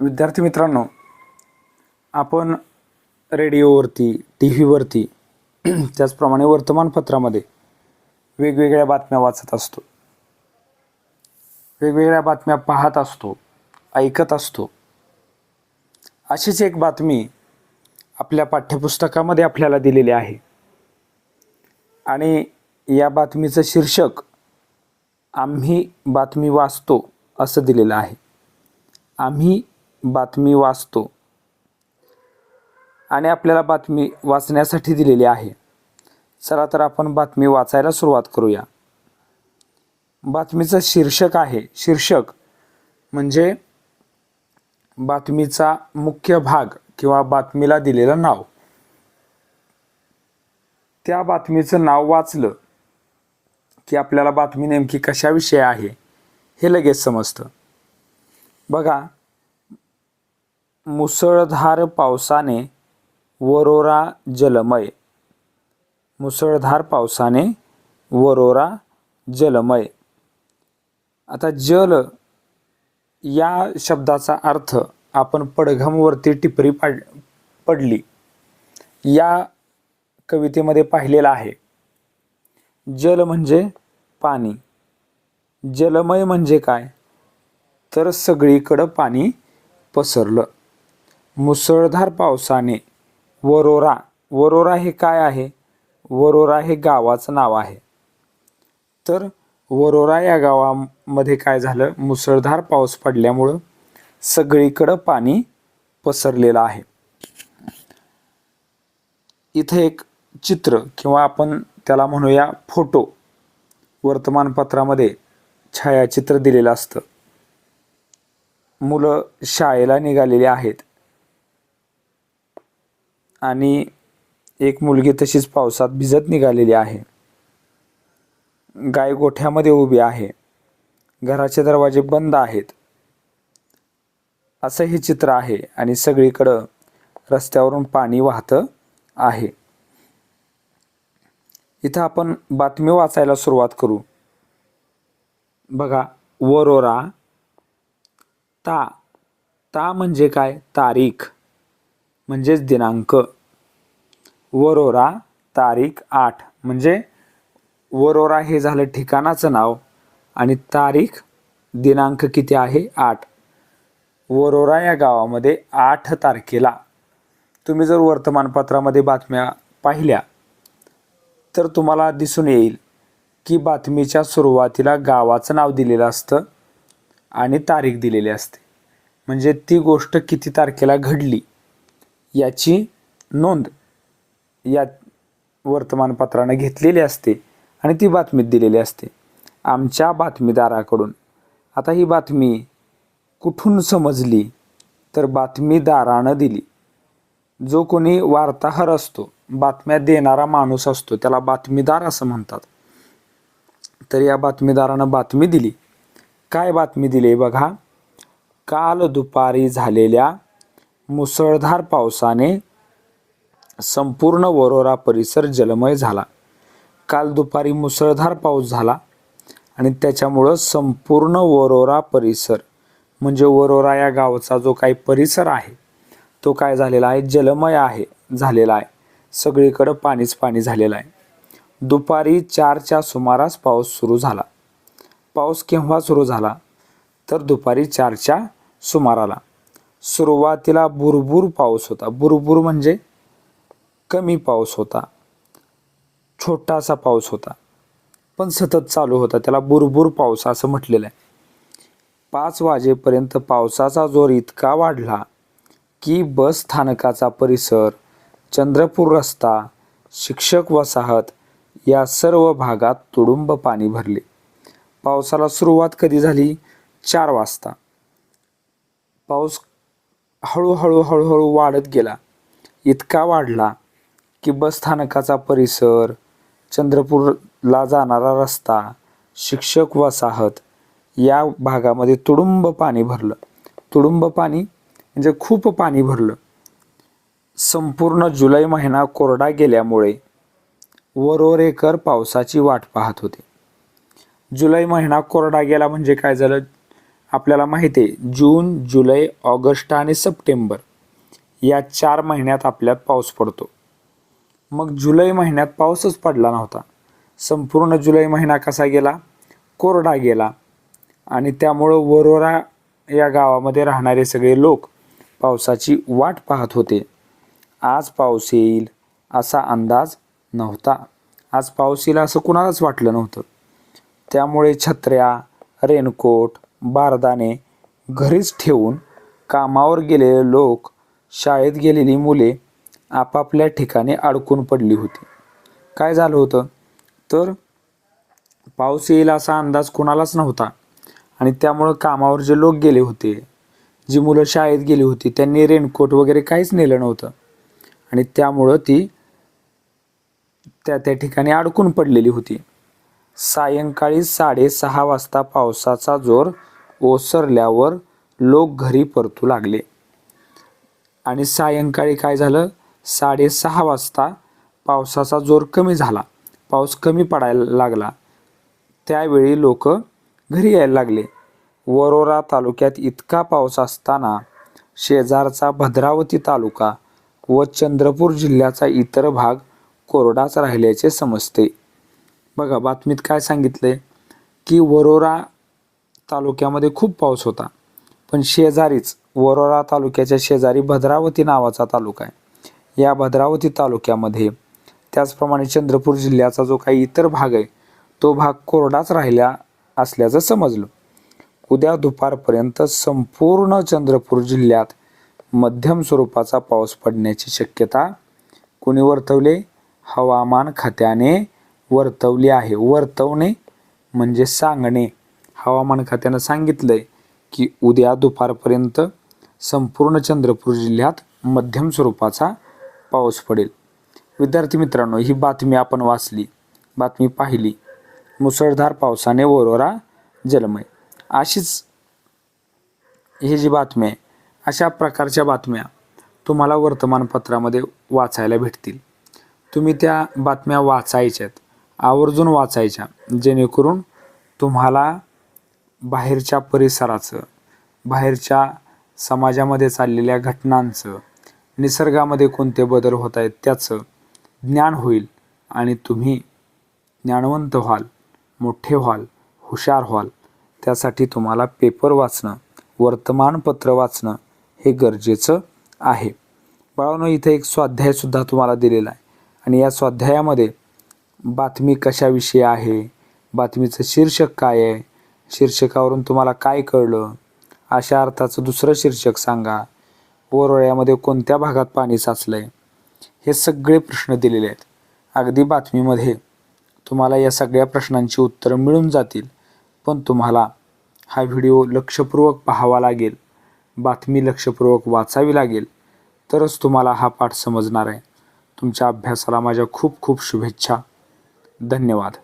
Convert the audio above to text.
विद्यार्थी मित्रांनो आपण रेडिओवरती टी व्हीवरती त्याचप्रमाणे वर्तमानपत्रामध्ये वेगवेगळ्या बातम्या वाचत असतो. वेगवेगळ्या बातम्या पाहत असतो ऐकत असतो. अशीच एक बातमी आपल्या पाठ्यपुस्तकामध्ये आपल्याला दिलेली आहे. आणि या बातमीचं शीर्षक आम्ही बातमी वाचतो असं दिलेलं आहे. आम्ही बातमी वाचतो. आणि आपल्याला बातमी वाचण्यासाठी दिलेली आहे. चला तर आपण बातमी वाचायला सुरुवात करूया. बातमीचं शीर्षक आहे. शीर्षक म्हणजे बातमीचा मुख्य भाग किंवा बातमीला दिलेलं नाव. त्या बातमीचं नाव वाचलं की आपल्याला बातमी नेमकी कशाविषयी आहे हे लगेच समजतं. बघा मुसळधार पावसाने वरोरा जलमय. मुसळधार पावसाने वरोरा जलमय. आता जल या शब्दाचा अर्थ आपण पडघमवरती टिपरी पाड पडली. या कवितेमध्ये पाहिलेला आहे. जल म्हणजे पाणी. जलमय म्हणजे काय? तर सगळीकडं पाणी पसरलं. मुसळधार पावसाने. वरोरा. वरोरा हे काय आहे? वरोरा हे गावाचं नाव आहे. तर वरोरा या गावामध्ये काय झालं? मुसळधार पाऊस पडल्यामुळं सगळीकडं पाणी पसरलेलं आहे. इथं एक चित्र किंवा आपण त्याला म्हणूया फोटो. वर्तमानपत्रामध्ये छायाचित्र दिलेलं असतं. मुलं शाळेला निघालेली आहेत. आणि एक मुलगी तशीच पावसात भिजत निघालेली आहे. गाय गोठ्यामध्ये उभी आहे. घराचे दरवाजे बंद आहेत. असं हे चित्र आहे आणि सगळीकडं रस्त्यावरून पाणी वाहतं आहे. इथं आपण बातमी वाचायला सुरुवात करू. बघा वरोरा ता. ता म्हणजे काय? तारीख. म्हणजेच दिनांक. वरोरा तारीख आठ. म्हणजे वरोरा हे झालं ठिकाणाचं नाव आणि तारीख दिनांक किती आहे? आठ. वरोरा या गावामध्ये आठ तारखेला. तुम्ही जर वर्तमानपत्रामध्ये बातम्या पाहिल्या तर तुम्हाला दिसून येईल की बातमीच्या सुरुवातीला गावाचं नाव दिलेलं असतं आणि तारीख दिलेली असते. म्हणजे ती गोष्ट किती तारखेला घडली? याची नोंद या वर्तमानपत्रानं घेतलेली असते आणि ती बातमीत दिलेली असते. आमच्या बातमीदाराकडून. आता ही बातमी कुठून समजली? तर बातमीदारानं दिली. जो कोणी वार्ताहर असतो बातम्या देणारा माणूस असतो त्याला बातमीदार असं म्हणतात. तर या बातमीदारानं बातमी दिली. काय बातमी दिली बघा? काल दुपारी झालेल्या मुसळधार पावसाने संपूर्ण वरोरा परिसर जलमय झाला. काल दुपारी मुसळधार पाऊस झाला आणि त्याच्यामुळं संपूर्ण वरोरा परिसर म्हणजे वरोरा या गावचा जो काही परिसर आहे तो काय झालेला आहे? जलमय आहे झालेला आहे. सगळीकडं पाणीच पाणी झालेलं आहे. दुपारी चारच्या सुमारास पाऊस सुरू झाला. पाऊस केव्हा सुरू झाला? तर दुपारी चारच्या सुमाराला. सुरुवातीला बुरबुर पाऊस होता. बुरबुर म्हणजे कमी पाऊस होता. छोटासा पाऊस होता. पण सतत चालू होता. त्याला बुरबुर पाऊस असं म्हटलेलं आहे. पाच वाजेपर्यंत पावसाचा जोर इतका वाढला की बस स्थानकाचा परिसर चंद्रपूर रस्ता शिक्षक वसाहत या सर्व भागात तुडुंब पाणी भरले. पावसाला सुरुवात कधी झाली? चार वाजता. पाऊस हळूहळू हळूहळू वाढत गेला. इतका वाढला की बसस्थानकाचा परिसर चंद्रपूरला जाणारा रस्ता शिक्षक वसाहत या भागामध्ये तुडुंब पाणी भरलं. तुडुंब पाणी म्हणजे खूप पाणी भरलं. संपूर्ण जुलै महिना कोरडा गेल्यामुळे वरोरेकर पावसाची वाट पाहत होते. जुलै महिना कोरडा गेला म्हणजे काय झालं? आपल्याला माहिती आहे जून जुलै ऑगस्ट आणि सप्टेंबर या चार महिन्यात आपल्यात पाऊस पडतो. मग जुलै महिन्यात पाऊसच पडला नव्हता. संपूर्ण जुलै महिना कसा गेला? कोरडा गेला. आणि त्यामुळं वरोरा या गावामध्ये राहणारे सगळे लोक पावसाची वाट पाहत होते. आज पाऊस येईल असा अंदाज नव्हता. आज पाऊस येईल असं कुणालाच वाटलं नव्हतं. त्यामुळे छत्र्या रेनकोट बारदाने घरीच ठेवून कामावर गेलेले लोक शाळेत गेलेली मुले आपापल्या ठिकाणी अडकून पडली होती. काय झालं होतं? तर पाऊस येईल असा अंदाज कोणालाच नव्हता आणि त्यामुळं कामावर जे लोक गेले होते जी मुलं शाळेत गेली होती त्यांनी रेनकोट वगैरे काहीच नेलं नव्हतं. आणि त्यामुळं ती त्या त्या ठिकाणी अडकून पडलेली होती. सायंकाळी साडेसहा वाजता पावसाचा जोर ओसरल्यावर लोक घरी परतू लागले. आणि सायंकाळी काय झालं? साडेसहा वाजता पावसाचा जोर कमी झाला. पाऊस कमी पडायला लागला. त्यावेळी लोक घरी यायला लागले. वरोरा तालुक्यात इतका पाऊस असताना शेजारचा भद्रावती तालुका व चंद्रपूर जिल्ह्याचा इतर भाग कोरडाच राहिल्याचे समजते. बघा बातमीत काय सांगितले की वरोरा तालुक्यामध्ये खूप पाऊस होता. पण शेजारीच वरोरा तालुक्याच्या शेजारी भद्रावती नावाचा तालुका आहे. या भद्रावती तालुक्यामध्ये त्याचप्रमाणे चंद्रपूर जिल्ह्याचा जो काही इतर भाग आहे तो भाग कोरडाच राहिला असल्याचं समजलं. उद्या दुपारपर्यंत संपूर्ण चंद्रपूर जिल्ह्यात मध्यम स्वरूपाचा पाऊस पडण्याची शक्यता कोणी वर्तवले? हवामान खात्याने वर्तवली आहे. वर्तवणे म्हणजे सांगणे. हवामान खात्यानं सांगितलंय की उद्या दुपारपर्यंत संपूर्ण चंद्रपूर जिल्ह्यात मध्यम स्वरूपाचा पाऊस पडेल. विद्यार्थी मित्रांनो ही बातमी आपण वाचली बातमी पाहिली. मुसळधार पावसाने वरोरा जलमय. अशीच ही जी बातमी आहे अशा प्रकारच्या बातम्या तुम्हाला वर्तमानपत्रामध्ये वाचायला भेटतील. तुम्ही त्या बातम्या वाचायच्यात आवर्जून वाचायच्या जेणेकरून तुम्हाला बाहेरच्या परिसराचं बाहेरच्या समाजामध्ये चाललेल्या घटनांचं निसर्गामध्ये कोणते बदल होत आहेत त्याचं ज्ञान होईल आणि तुम्ही ज्ञानवंत व्हाल मोठे व्हाल हुशार व्हाल. त्यासाठी तुम्हाला पेपर वाचणं वर्तमानपत्र वाचणं हे गरजेचं आहे. बाळांनो इथे एक स्वाध्यायसुद्धा तुम्हाला दिलेला आहे. आणि या स्वाध्यायामध्ये बातमी कशाविषयी आहे बातमीचं शीर्षक काय आहे शीर्षकावरून तुम्हाला काय कळलं अशा अर्थाचं दुसरं शीर्षक सांगा. वरोळ्यामध्ये कोणत्या भागात पाणी साचलं आहे हे सगळे प्रश्न दिलेले आहेत. अगदी बातमीमध्ये तुम्हाला या सगळ्या प्रश्नांची उत्तरं मिळून जातील पण तुम्हाला हा व्हिडिओ लक्षपूर्वक पाहावा लागेल बातमी लक्षपूर्वक वाचावी लागेल तरच तुम्हाला हा पाठ समजणार आहे. तुमच्या अभ्यासाला माझ्या खूप खूप शुभेच्छा. धन्यवाद.